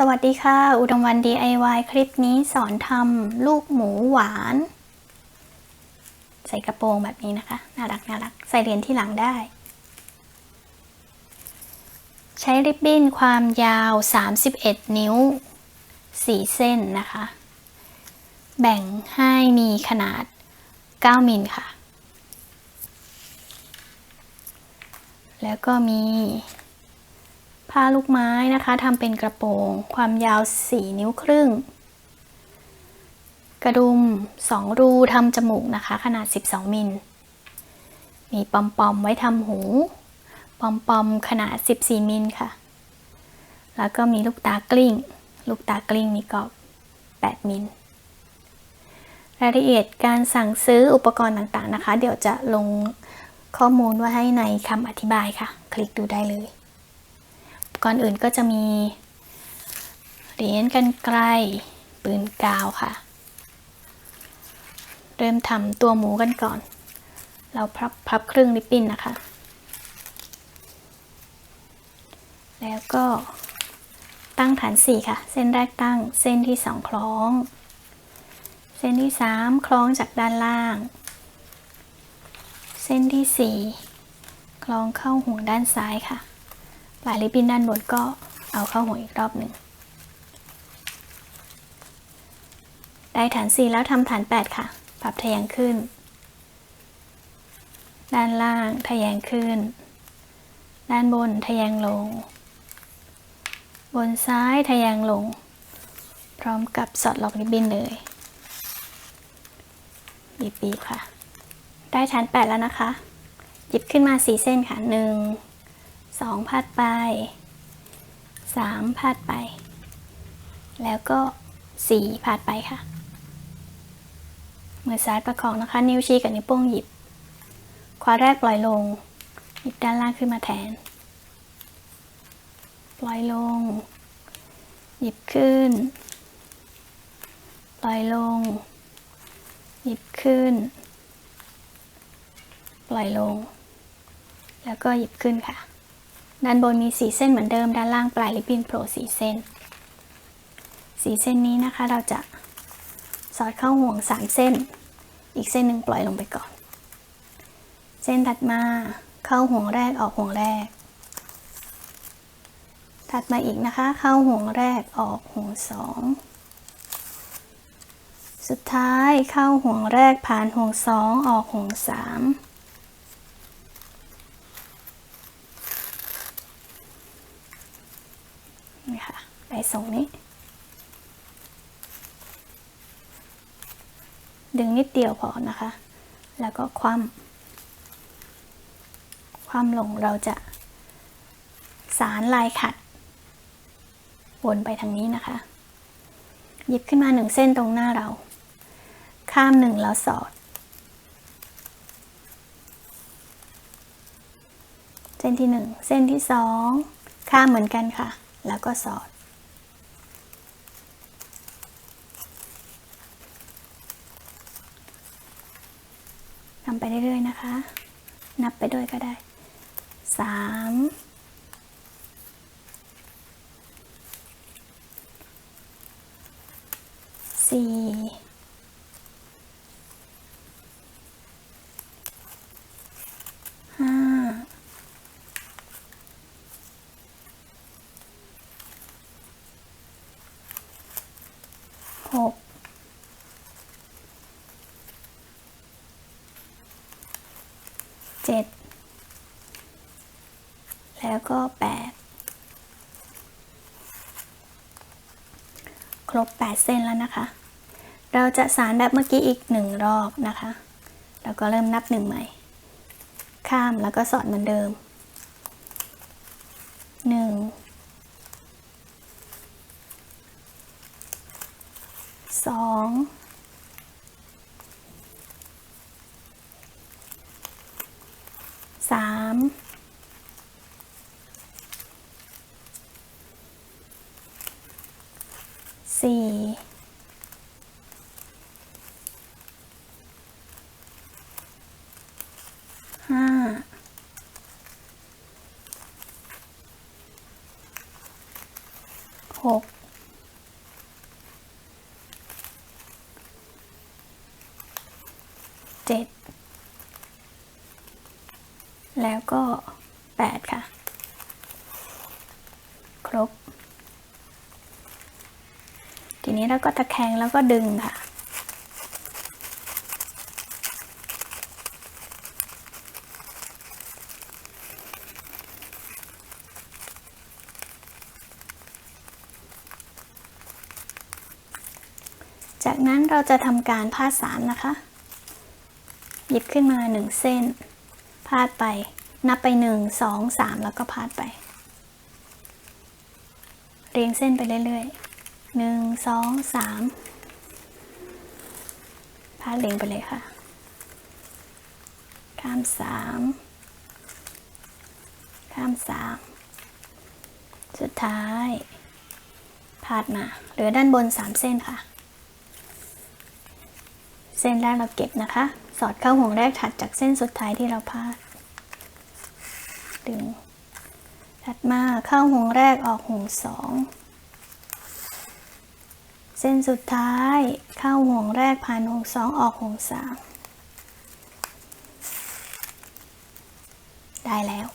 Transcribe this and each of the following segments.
สวัสดีค่ะ อุดมวัน DIY คลิปนี้สอนทำลูกหมูหวาน ใส่กระโปรงแบบนี้นะคะ น่ารักน่ารัก ใส่เหรียญที่หลังได้ ใช้ริบบิ้นความยาว 31 นิ้ว 4 เส้นนะคะ แบ่งให้มีขนาด 9 มิลค่ะ แล้วก็มี ผ้าลูกไม้นะคะทำเป็นกระโปรง ความยาว 4 นิ้วครึ่ง กระดุม 2 รูทำจมูกนะคะ ขนาด 12 มิล มีปอมปอมไว้ทำหู ปอมปอมขนาด 14 มิลค่ะ แล้วก็มีลูกตากลิ้ง ลูกตากลิ้งมีกรอบ 8 มิลรายละเอียดการสั่งซื้ออุปกรณ์ต่างๆนะคะ เดี๋ยวจะลงข้อมูลไว้ให้ในคำอธิบายค่ะ คลิกดูได้เลย ก่อนอื่นก็จะมีเหรียญกันไกลปืนกาวค่ะ เริ่มทำตัวหมูกันก่อน เราพับพับครึ่งริบบิ้นนะคะ แล้วก็ตั้งฐานสี่ค่ะ เส้นแรกตั้งเส้นที่สองคล้อง เส้นที่สามคล้องจากด้านล่าง เส้นที่สี่คล้องเข้าห่วงด้านซ้ายค่ะ ลายริบบิ้นด้านบนก็เอาเข้าห่วงอีกรอบหนึ่ง ได้ฐาน 4 แล้วทำฐาน 8 ค่ะ ปรับทะแยงขึ้น ด้านล่างทะแยงขึ้น ด้านบนทะแยงลง บนซ้ายทะแยงลง พร้อมกับสอดล็อกริบบิ้นเลยบีบบีบค่ะ ได้ฐาน 8 แล้วนะคะ หยิบขึ้นมา 4 เส้นค่ะ 1 2พัดไป3พัดไป แล้วก็4พัดไปค่ะ มือซ้ายประคองนะคะ นิ้วชี้กับนิ้วโป้งหยิบ ขวาแรกปล่อยลง หยิบด้านล่างขึ้นมาแทน ปล่อยลง หยิบขึ้น ปล่อยลง หยิบขึ้น ปล่อยลง แล้วก็หยิบขึ้นค่ะ ด้านบนมี4เส้นเหมือนเดิม ด้านล่างปลายริบบิ้นโผล่4เส้น4เส้นนี้นะคะเราจะสอดเข้าห่วง 3 เส้น อีกเส้นหนึ่งปล่อยลงไปก่อน เส้นถัดมาเข้าห่วงแรกออกห่วงแรก ถัดมาอีกนะคะ เข้าห่วงแรกออกห่วงสองสุดท้ายเข้าห่วงแรกผ่านห่วงสองออกห่วงสาม นี่ ส่งนี้ ดึงนิดเดียวพอนะคะ แล้วก็คว่ำคว่ำลงเราจะ สารลายขัด วนไปทางนี้นะคะ หยิบขึ้นมาหนึ่งเส้นตรงหน้าเรา ข้ามหนึ่งแล้วสอด เส้นที่หนึ่งเส้นที่สองข้ามเหมือนกันค่ะ แล้วก็สอด ทำไปเรื่อยๆนะคะ นับไปด้วยก็ได้สามสี่ แล้วก็แ8ครบ 8 เส้นแล้วนะคะ เราจะสารแบบเมื่อกี้อีก 1 รอบนะคะ แล้วก็เริ่มนับ 1 ใหม่ ข้ามแล้วก็สอดเหมือนเดิม 1 หกเจ็ดแล้วก็แปดค่ะ ครบ ทีนี้เราก็ตะแคงแล้วก็ดึงค่ะ จากนั้นเราจะทำการพาดสามนะคะ หยิบขึ้นมาหนึ่งเส้น พาดไป นับไปหนึ่งสองสามแล้วก็พาดไป เรียงเส้นไปเรื่อยๆหนึ่งสองสามพาดเรียงไปเลยค่ะ ข้ามสามข้ามสามสุดท้าย พาดมา เหลือด้านบนสามเส้นค่ะ เส้นแรกเราเก็บนะคะ สอดเข้าห่วงแรกถัดจากเส้นสุดท้ายที่เราพาด ดึง ถัดมาเข้าห่วงแรกออกห่วงสอง เส้นสุดท้ายเข้าห่วงแรกผ่านห่วงสองออกห่วงสามได้แล้ว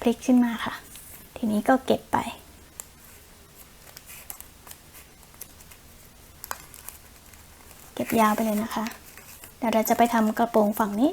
พลิกขึ้นมาค่ะ ทีนี้ก็เก็บไป เก็บยาวไปเลยนะคะ เดี๋ยวเราจะไปทำกระโปรงฝั่งนี้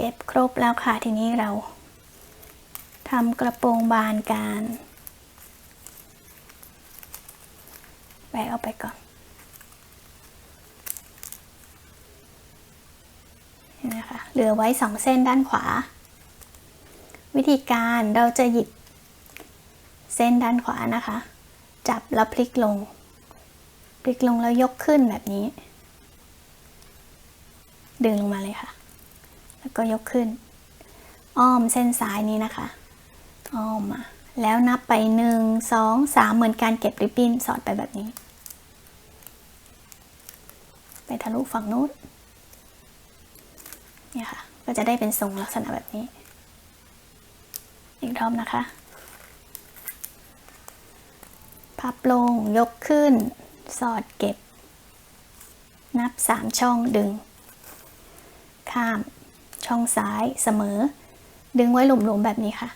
เก็บครบแล้วค่ะทีนี้เราทำกระโปรงบานกันแบกเอาไปก่อนนไหมคะเหลือไว้สองเส้นด้านขวา วิธีการเราจะหยิบเส้นด้านขวานะคะ จับแล้วพลิกลง พลิกลงแล้วยกขึ้นแบบนี้ ดึงลงมาเลยค่ะ แล้วก็ยกขึ้น อ้อมเส้นซ้ายนี้นะคะ อ้อมมา แล้วนับไปหนึ่งสองสามเหมือนการเก็บริบบิ้นสอดไปแบบนี้ ไปทะลุฝั่งนู้นเนี่ยค่ะ ก็จะได้เป็นทรงลักษณะแบบนี้ อีกรอบนะคะ พับลง ยกขึ้น สอดเก็บ นับสามช่องดึง ข้าม ช่องซ้ายเสมอ ดึงไว้หลุมๆแบบนี้ค่ะ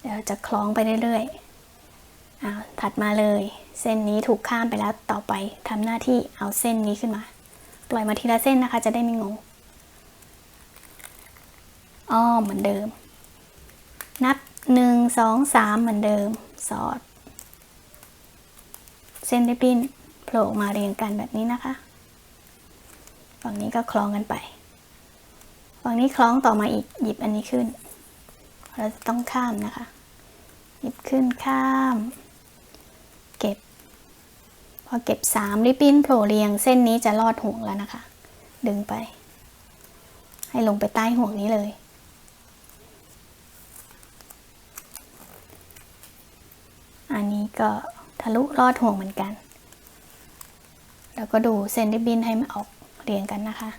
เดี๋ยวจะคล้องไปเรื่อยๆอ้าวถัดมาเลย เส้นนี้ถูกข้ามไปแล้วต่อไปทำหน้าที่เอาเส้นนี้ขึ้นมา ปล่อยมาทีละเส้นนะคะจะได้ไม่งงอ้อมเหมือนเดิม นับหนึ่งสองสามเหมือนเดิม สอด เส้นริบบิ้นโผล่มาเรียงกันแบบนี้นะคะ ฝั่งนี้ก็คล้องกันไป ฝั่งนี้คล้องต่อมาอีกหยิบอันนี้ขึ้น เราจะต้องข้ามนะคะ หยิบขึ้นข้าม เก็บ พอเก็บสามริบบิ้นโผล่เรียงเส้นนี้จะลอดห่วงแล้วนะคะ ดึงไป ให้ลงไปใต้ห่วงนี้เลยอันนี้ก็ทะลุลอดห่วงเหมือนกัน แล้วก็ดูเส้นริบบิ้นให้มันออกเรียงกันนะคะ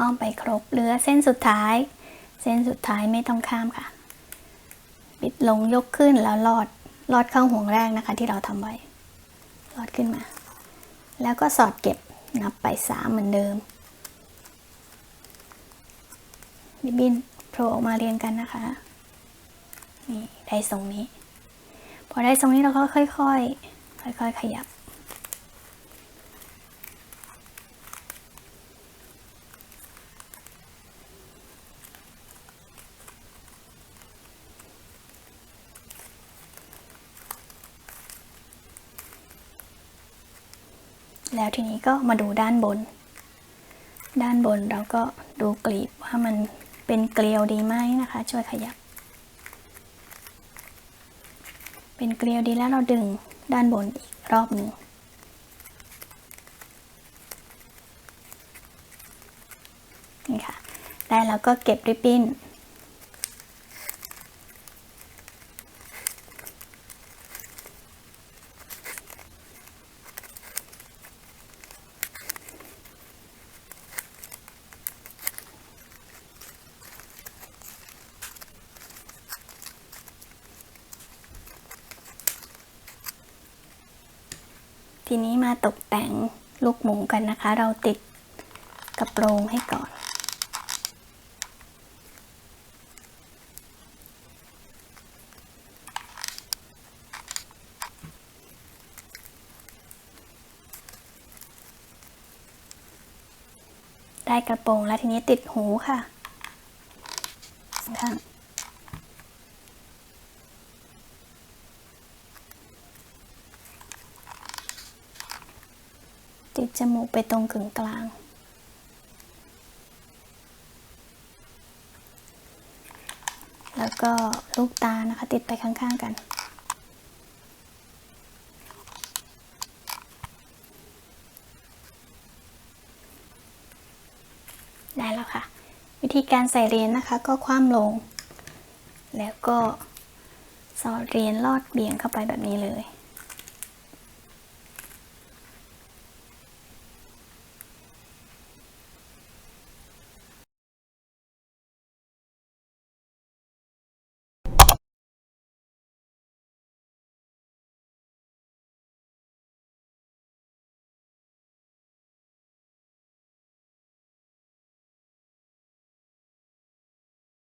อ้อมไปครบเหลือเส้นสุดท้าย เส้นสุดท้ายไม่ต้องข้ามค่ะปิดลงยกขึ้นแล้วลอดลอดเข้าห่วงแรกนะคะ ที่เราทำไว้ลอดขึ้นมา แล้วก็สอดเก็บนับไปสามเหมือนเดิมริบบิ้นโผล่ออกมาเรียงกันนะคะนี่ได้ทรงนี้ พอได้ทรงนี้เราก็ค่อยๆ ค่อยๆ ขยับ แล้วทีนี้ก็มาดูด้านบน ด้านบนเราก็ดูกลีบว่ามันเป็นเกลียวดีไหมนะคะ ช่วยขยับ เป็นเกลียวดีแล้วเราดึงด้านบนอีกรอบหนึ่งนี่ค่ะ ได้แล้วก็เก็บริบบิ้น ทีนี้มาตกแต่งลูกหมูกันนะคะ เราติดกระโปรงให้ก่อน ได้กระโปรงแล้วทีนี้ติดหูค่ะข้าง จมูกไปตรงกึ่งกลาง แล้วก็ลูกตานะคะติดไปข้างๆกันได้แล้วค่ะ วิธีการใส่เรียนนะคะก็คว่ำลง แล้วก็สอดเรียญลอดเบี่ยงเข้าไปแบบนี้เลย